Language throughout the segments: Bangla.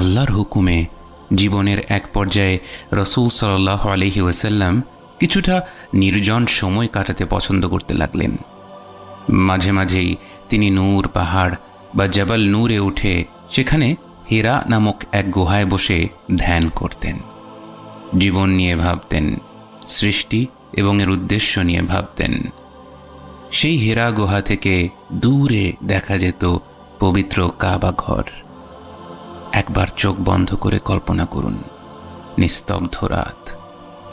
আল্লাহর হুকুমে জীবনের এক পর্যায়ে রসুল সাল্লাহ আলহি ওয়াসাল্লাম কিছুটা নির্জন সময় কাটাতে পছন্দ করতে লাগলেন। মাঝে মাঝেই তিনি নূর, পাহাড় বা জবাল নূরে উঠে সেখানে হীরা নামক এক গুহায় বসে ধ্যান করতেন। জীবন নিয়ে ভাবতেন, সৃষ্টি এবং এর উদ্দেশ্য নিয়ে ভাবতেন। সেই হীরা গুহা থেকে দূরে দেখা যেত পবিত্র কাবা ঘর। একবার চোখ বন্ধ করে কল্পনা করুন। নিস্তব্ধ রাত।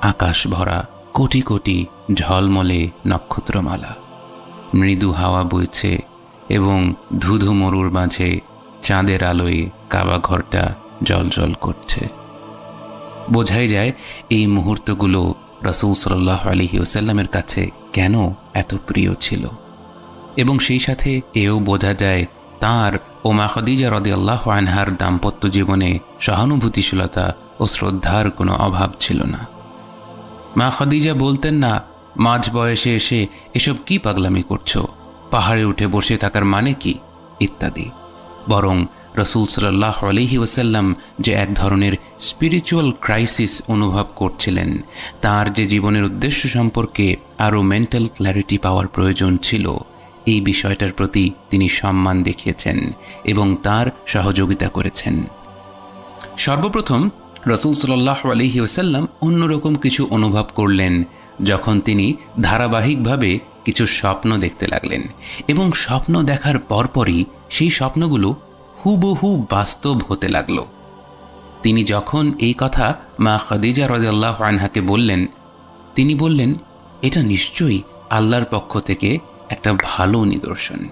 আকাশ ভরা কোটি কোটি ঝলমলে নক্ষত্রমালা। মৃদু হাওয়া বইছে এবং ধুধু মরুর মাঝে চাঁদের আলোয় কাবা ঘরটা জল করছে। বোঝাই যায় এই মুহূর্তগুলো রসুল সাল্লাহ আলহি ওসাল্লামের কাছে কেন এত প্রিয় ছিল। এবং সেই সাথে এও বোঝা যায় তার ও মা খদিজা রদি আল্লাহ আনহার দাম্পত্য জীবনে সহানুভূতিশীলতা ও শ্রদ্ধার কোনো অভাব ছিল না। মা খদিজা বলতেন না, মাঝ বয়সে এসে এসব কি পাগলামি করছ? পাহাড়ে উঠে বসে থাকার মানে কি? ইত্যাদি। বরং রসুল সাল্লাহ আলহি ওসাল্লাম যে এক ধরনের স্পিরিচুয়াল ক্রাইসিস অনুভব করছিলেন, তার যে জীবনের উদ্দেশ্য সম্পর্কে আরও মেন্টাল ক্ল্যারিটি পাওয়ার প্রয়োজন ছিল এই বিষয়টার প্রতি তিনি সম্মান দেখিয়েছেন এবং তার সহযোগিতা করেছেন। সর্বপ্রথম রসুল সাল্লাহ আলহি ওসাল্লাম অন্যরকম কিছু অনুভব করলেন যখন তিনি ধারাবাহিকভাবে কিছু স্বপ্ন দেখতে লাগলেন এবং স্বপ্ন দেখার পরপরই সেই স্বপ্নগুলো হুবহু বাস্তব হতে লাগল। তিনি যখন এই কথা মা খাদিজা রাজাল্লাহ আনহাকে বললেন, তিনি বললেন, এটা নিশ্চয়ই আল্লাহর পক্ষ থেকে একটা ভালো নিদর্শন।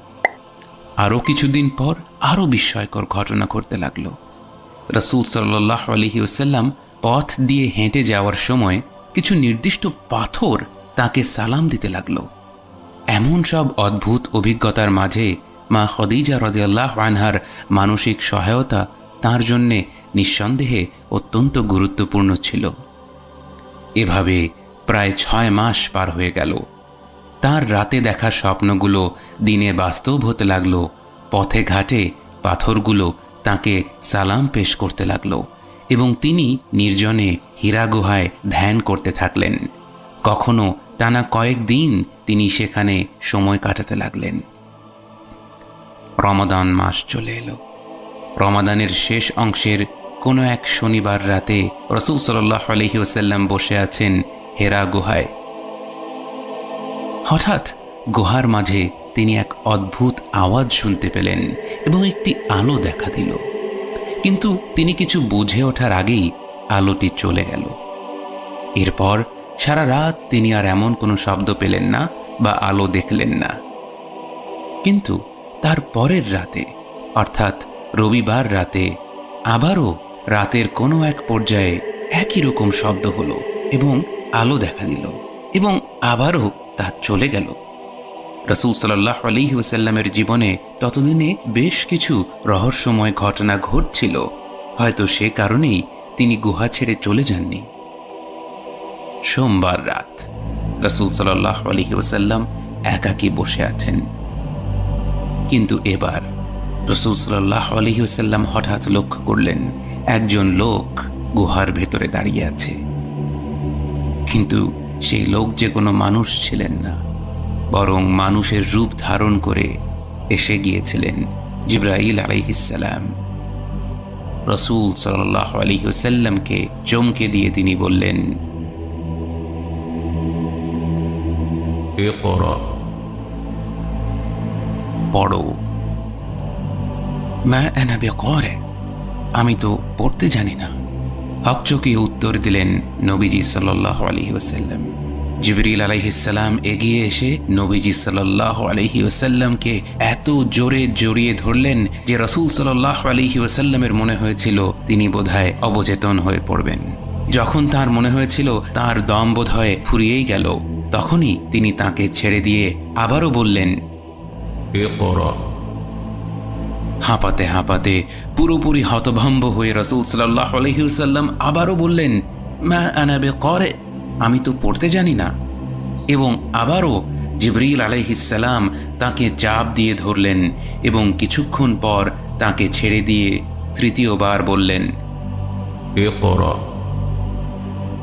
আরও কিছুদিন পর আরও বিস্ময়কর ঘটনা ঘটতে লাগল। রসুল সাল্লাহ আলহি ওসাল্লাম পথ দিয়ে হেঁটে যাওয়ার সময় কিছু নির্দিষ্ট পাথর তাকে সালাম দিতে লাগল। এমন সব অদ্ভুত অভিজ্ঞতার মাঝে মা খদিজা রদিয়াল্লাহ আনহার মানসিক সহায়তা তার জন্যে নিঃসন্দেহে অত্যন্ত গুরুত্বপূর্ণ ছিল। এভাবে প্রায় ছয় মাস পার হয়ে গেল। তার রাতে দেখা স্বপ্নগুলো দিনে বাস্তব হতে লাগল। পথে ঘাটে পাথরগুলো তাকে সালাম পেশ করতে লাগল এবং তিনি নির্জনে হীরা গুহায় ধ্যান করতে থাকলেন। কখনো টানা কয়েকদিন তিনি সেখানে সময় কাটাতে লাগলেন। রমাদান মাস চলে এলো। রমাদানের শেষ অংশের কোনো এক শনিবার রাতে রসুল সাল্লাহ আলহি ওসাল্লাম বসে আছেন হেরা গুহায়। হঠাৎ গুহার মাঝে তিনি এক অদ্ভুত আওয়াজ শুনতে পেলেন এবং একটি আলো দেখা দিল। কিন্তু তিনি কিছু বুঝে ওঠার আগেই আলোটি চলে গেল। এরপর সারা রাত তিনি আর এমন কোনো শব্দ পেলেন না বা আলো দেখলেন না। কিন্তু তার পরের রাতে, অর্থাৎ রবিবার রাতে, আবারও রাতের কোনো এক পর্যায়ে একই রকম শব্দ হলো এবং আলো দেখা দিল এবং আবারও তা চলে গেল। রসুল সাল্লাহ আলী ওসাল্লামের জীবনে ততদিনে বেশ কিছু রহস্যময় ঘটনা ঘটছিল। হয়তো সে কারণেই তিনি গুহা ছেড়ে চলে যাননি। সোমবার রাত রসুল সাল্লাহ আলী ওসাল্লাম একাকি বসে আছেন। কিন্তু এবার রসুল সাল্লাহ আলী ওসাল্লাম হঠাৎ লক্ষ্য করলেন, একজন লোক গুহার ভেতরে দাঁড়িয়ে আছে। কিন্তু সেই লোক যে কোনো মানুষ ছিলেন না বরং মানুষের রূপ ধারণ করে এসে গিয়েছিলেন জিব্রাইল আলাইহিসাল্লাম রসুল সাল্লাহ আলিহসাল্লামকে চমকে দিয়ে তিনি বললেন পড়ো। মা এনাবে করে আমি তো পড়তে জানি না। হকচকি উত্তর দিলেন নবীজি সাল্লাহ আলহি ওসাল্লাম জিবরিল আলাইহিসাল্লাম এগিয়ে এসে নবীজি সাল্লাহ আলহি ওসাল্লামকে এত জোরে জড়িয়ে ধরলেন যে রসুল সাল্লাহ আলহি ওসাল্লামের মনে হয়েছিল তিনি বোধহয় অবচেতন হয়ে পড়বেন। যখন তার মনে হয়েছিল তার দম বোধহয় ফুরিয়েই গেল, তখনই তিনি তাকে ছেড়ে দিয়ে আবারও বললেন হাঁপাতে হাঁপাতে পুরোপুরি হতভম্ব হয়ে রসুল সাল্লাহ আলহিউসাল্লাম আবারও বললেন ম্যা অ্যানাবে করে আমি তো পড়তে জানি না। এবং আবারও জিবরিল আলাইহিসাল্লাম তাকে চাপ দিয়ে ধরলেন এবং কিছুক্ষণ পর তাকে ছেড়ে দিয়ে তৃতীয়বার বললেন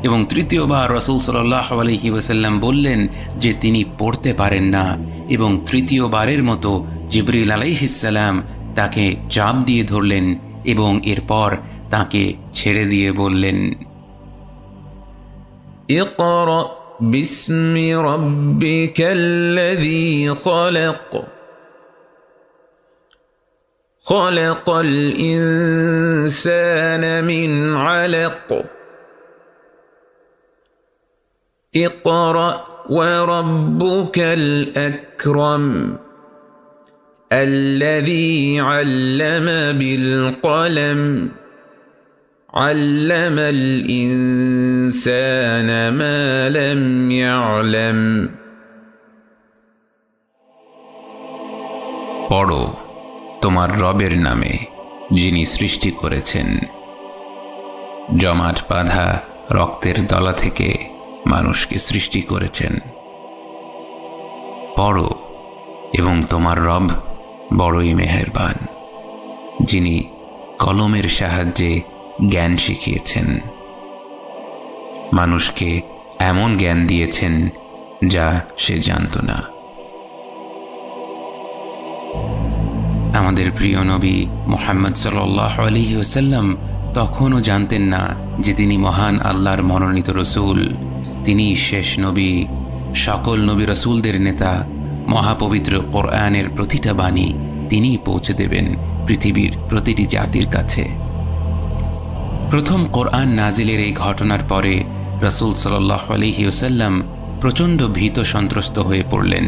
এবং তৃতীয়বার রসুল সাল্লাহ আলহি ওসাল্লাম বললেন যে তিনি পড়তে পারেন না এবং তৃতীয়বারের মতো জিবরিল আলাইহিসাল্লাম তাকে চাপ দিয়ে ধরলেন এবং এরপর তাকে ছেড়ে দিয়ে বললেন اقرأ باسم ربك الذي خلق خلق الإنسان من علق اقرأ وربك الأكرم الذي علم بالقلم علم الإنسان ما لم يعلم পড়ো তোমার রবের নামে যিনি সৃষ্টি করেছেন জমাট বাঁধা রক্তের দলা থেকে মানুষকে সৃষ্টি করেছেন পড়ো এবং তোমার রব বড়ই মেহেরবান, যিনি কলমের সাহায্যে জ্ঞান শিখিয়েছেন। মানুষকে এমন জ্ঞান দিয়েছেন যা সে জানত না। আমাদের প্রিয় নবী মোহাম্মদ সাল্লাহ আলী ওসাল্লাম তখনও জানতেন না যে তিনি মহান আল্লাহর মনোনীত রসুল। তিনি শেষ নবী, সকল নবী রসুলদের নেতা, মহাপবিত্র কোরআনের প্রতিটা বাণী তিনিই পৌঁছে দেবেন পৃথিবীর প্রতিটি জাতির কাছে। প্রথম কোরআন নাজিলের এই ঘটনার পরে রসুল সাল্লাহ আলহি ওসাল্লাম প্রচণ্ড ভীত সন্ত্রস্ত হয়ে পড়লেন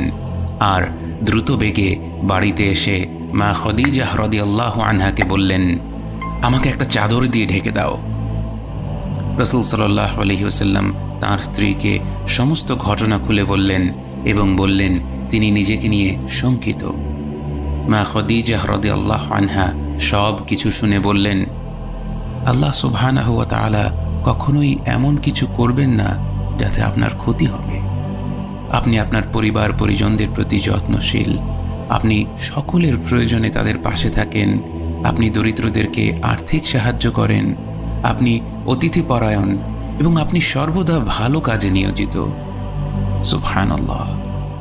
আর দ্রুত বেগে বাড়িতে এসে মা খদিজা হরদি আল্লাহ আনহাকে বললেন, আমাকে একটা চাদর দিয়ে ঢেকে দাও। রসুল সাল্লাহ আলহিউসাল্লাম তাঁর স্ত্রীকে সমস্ত ঘটনা খুলে বললেন এবং বললেন, তিনি নিজেকে নিয়ে শঙ্কিত। মা খদিজা হরদি আল্লাহ আনহা সব কিছু শুনে বললেন, আল্লাহ সুবহানাহু তাআলা কখনোই এমন কিছু করবেন না যাতে আপনার ক্ষতি হবে। আপনি আপনার পরিবার, পরিজনদের প্রতি যত্নশীল। আপনি সকলের প্রয়োজনে তাদের পাশে থাকেন। আপনি দরিদ্রদেরকে আর্থিক সাহায্য করেন। আপনি অতিথিপরায়ণ এবং আপনি সর্বদা ভালো কাজে নিয়োজিত। সুবহান আল্লাহ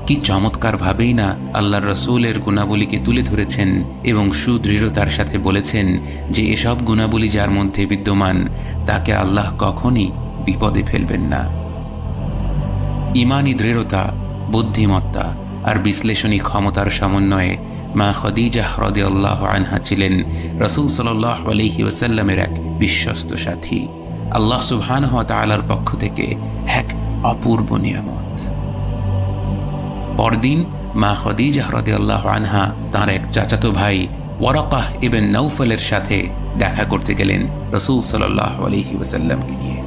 কি চমৎকারভাবেই না আল্লাহর রসুলের গুণাবলীকে তুলে ধরেছেন এবং সুদৃঢ়তার সাথে বলেছেন যে এসব গুণাবলী যার মধ্যে বিদ্যমান, তাকে আল্লাহ কখনই বিপদে ফেলবেন না। ইমানি দৃঢ়তা, বুদ্ধিমত্তা আর বিশ্লেষণী ক্ষমতার সমন্বয়ে মা খদিজা হ্রদে আল্লাহ আনহা ছিলেন রসুল সাল্লাহ আলহি ওসাল্লামের এক বিশ্বস্ত সাথী। আল্লাহ সুবহান হওয়া তালার পক্ষ থেকে এক অপূর্ব নিয়ামত। পরদিন মা খদিজা হ্রদে আল্লাহ আনহা তাঁর এক চাচাতো ভাই ওয়ারাকাহ ইবেন নৌফলের সাথে দেখা করতে গেলেন রসুল সাল্লাহ আলহি ওসাল্লামকে নিয়ে।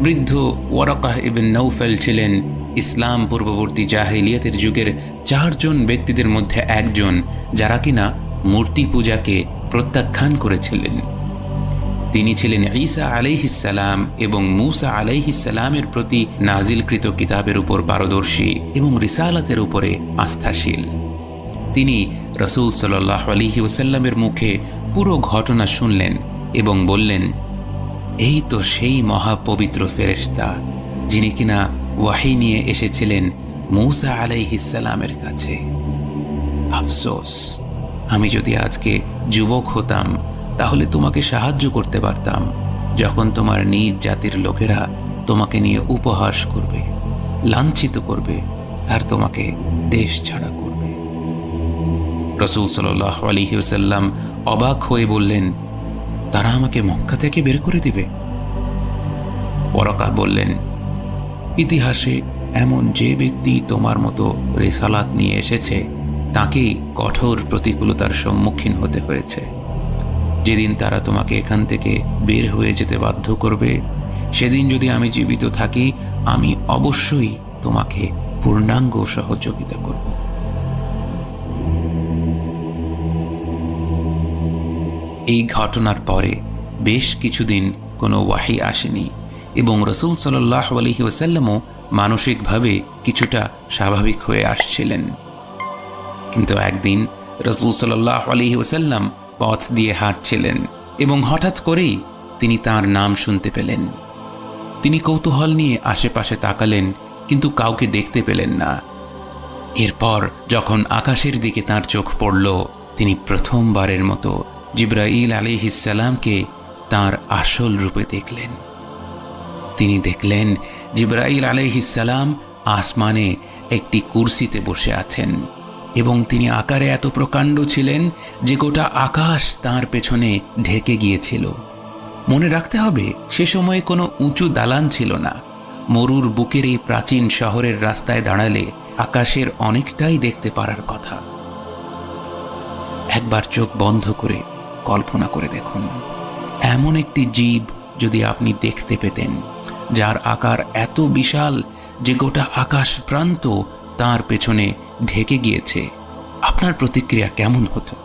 বৃদ্ধ ওয়ারাকাহ ইবেন নৌফেল ছিলেন ইসলাম পূর্ববর্তী জাহিলিয়াতের যুগের চারজন ব্যক্তিদের মধ্যে একজন, যারা কিনা মূর্তি পূজাকে প্রত্যাখ্যান করেছিলেন। তিনি ছিলেন ঈসা আলাইহিসাল্লাম এবং মুসা আলাইহিসাল্লামের প্রতি নাজিলকৃত কিতাবের উপর পারদর্শী এবং রিসালাতের উপরে আস্থাশীল। তিনি রসুল সাল্লাহ আলিহি ওসাল্লামের মুখে পুরো ঘটনা শুনলেন এবং বললেন, এই তো সেই মহাপবিত্র ফেরেশতা, যিনি কিনা ওয়াহি নিয়ে এসেছিলেন মৌসা আলাইহিসালামের কাছে। আফসোস, আমি যদি আজকে যুবক হতাম তাহলে তোমাকে সাহায্য করতে পারতাম, যখন তোমার নিজ জাতির লোকেরা তোমাকে নিয়ে উপহাস করবে, লাঞ্ছিত করবে, আর তোমাকে দেশ ছাড়া করবে। রসুল সাল্লাহ অবাক হয়ে বললেন, তারা আমাকে মক্কা থেকে বের করে দিবে? পরকা বললেন, ইতিহাসে এমন যে ব্যক্তি তোমার মতো রেসালাত নিয়ে এসেছে, তাকেই কঠোর প্রতিকূলতার সম্মুখীন হতে হয়েছে। যেদিন তারা তোমাকে এখান থেকে বের হয়ে যেতে বাধ্য করবে, সেদিন যদি আমি জীবিত থাকি, আমি অবশ্যই তোমাকে পূর্ণাঙ্গ সহযোগিতা করব। এই ঘটনার পরে বেশ কিছুদিন কোনো ওয়াহি আসেনি এবং রসুল সাল্লাহ আলহি ওসাল্লামও মানসিকভাবে কিছুটা স্বাভাবিক হয়ে আসছিলেন। কিন্তু একদিন রসুল সাল্লাহ আলহি ওসাল্লাম পথ দিয়ে হাঁটছিলেন এবং হঠাৎ করেই তিনি তার নাম শুনতে পেলেন। তিনি কৌতূহল নিয়ে আশেপাশে তাকালেন, কিন্তু কাউকে দেখতে পেলেন না। এরপর যখন আকাশের দিকে তার চোখ পড়ল, তিনি প্রথমবারের মতো জিব্রাইল আলিহিসাল্লামকে তার আসল রূপে দেখলেন। তিনি দেখলেন জিব্রাইল আলাইহিসাল্লাম আসমানে একটি কুরসিতে বসে আছেন। এবং তিনি আকারে এত প্রকাণ্ড ছিলেন যে গোটা আকাশ তার পেছনে ঢেকে গিয়েছিল। মনে রাখতে হবে, সে সময়ে কোনো উঁচু দালান ছিল না। মরুর বুকের এই প্রাচীন শহরের রাস্তায় দাঁড়ালে আকাশের অনেকটাই দেখতে পারার কথা। একবার চোখ বন্ধ করে কল্পনা করে দেখুন, এমন একটি জীব যদি আপনি দেখতে পেতেন, যার আকার এত বিশাল যে গোটা আকাশ প্রান্ত তার পেছনে ঢেকে গিয়েছে। আপনার প্রতিক্রিয়া কেমন হতো?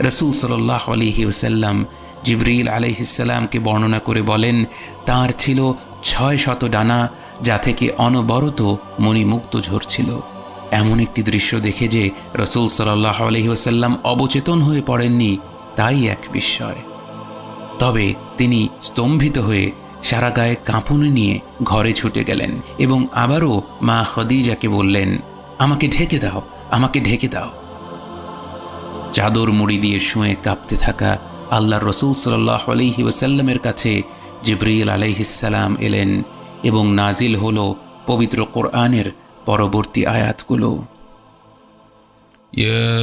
রসুল সাল্লাহ আলহি ওসাল্লাম জিবরিল আলহিসাল্লামকে বর্ণনা করে বলেন, তার ছিল ছয় শত ডানা, যা থেকে অনবরত মণিমুক্ত ঝরছিল এমন একটি দৃশ্য দেখে যে রসুল সাল্লাহ আলহি ওসাল্লাম অবচেতন হয়ে পড়েননি, তাই এক বিস্ময়। তবে তিনি স্তম্ভিত হয়ে সারা গায়ে কাঁপুনি নিয়ে ঘরে ছুটে গেলেন এবং আবারও মা খদিজাকে বললেন আমাকে ঢেকে দাও আমাকে ঢেকে দাও চাদর মুড়ি দিয়ে শুয়ে কাঁপতে থাকা আল্লাহ রসুল সাল্লাহ আলহি ওসাল্লামের কাছে জিব্রিল আলাইহিসাল্লাম এলেন এবং নাজিল হল পবিত্র কোরআনের পরবর্তী আয়াতগুলো يا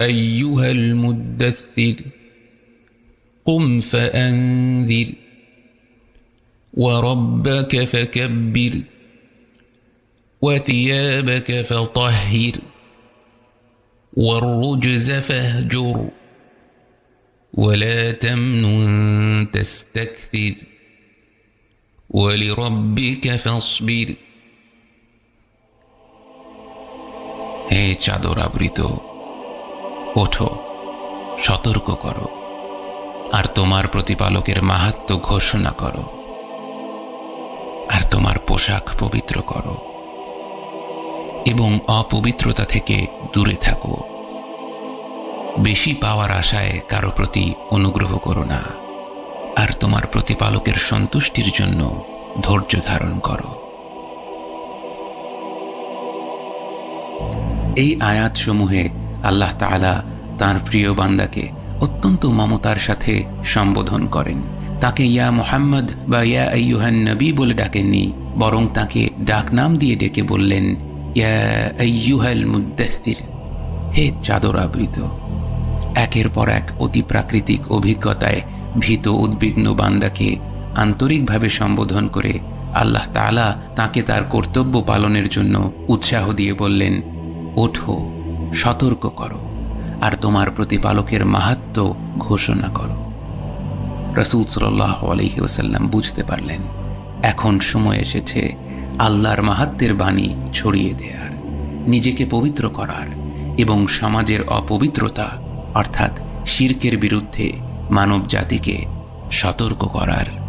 أيها المدثر قم فأنذر وربك فكبر وثيابك فطهر والرجز فاهجر ولا تمنن تستكثر ولربك فاصبر হে চাদর আবৃত ওঠো সতর্ক করো আর তোমার প্রতিপালকের মাহাত্ম ঘোষণা করো আর তোমার পোশাক পবিত্র করো এবং অপবিত্রতা থেকে দূরে থাকো। বেশি পাওয়ার আশায় কারও প্রতি অনুগ্রহ করো না। আর তোমার প্রতিপালকের সন্তুষ্টির জন্য ধৈর্য ধারণ করো। এই আয়াতসমূহে আল্লাহ তাআলা তার প্রিয় বান্দাকে অত্যন্ত মমতার সাথে সম্বোধন করেন। তাকে ইয়া মোহাম্মদ বা ইয়া আইয়ুহান নবী বলে ডাকেননি, বরং তাকে ডাকনাম দিয়ে ডেকে বললেন ইয়া মুদ্দাস্তির হে চাদর আবৃত একের পর এক অতি প্রাকৃতিক অভিজ্ঞতায় ভীত উদ্বিগ্ন বান্দাকে আন্তরিকভাবে সম্বোধন করে আল্লাহ তাআলা তাকে তার কর্তব্য পালনের জন্য উৎসাহ দিয়ে বললেন, ওঠো, সতর্ক করো আর তোমার প্রতিপালকের মাহাত্ম ঘোষণা করো। রসুল সাল্লাহ আলহি ওসাল্লাম বুঝতে পারলেন, এখন সময় এসেছে আল্লাহর মাহাত্মের বাণী ছড়িয়ে দেয়ার, নিজেকে পবিত্র করার এবং সমাজের অপবিত্রতা, অর্থাৎ শির্কের বিরুদ্ধে মানব জাতিকে সতর্ক করার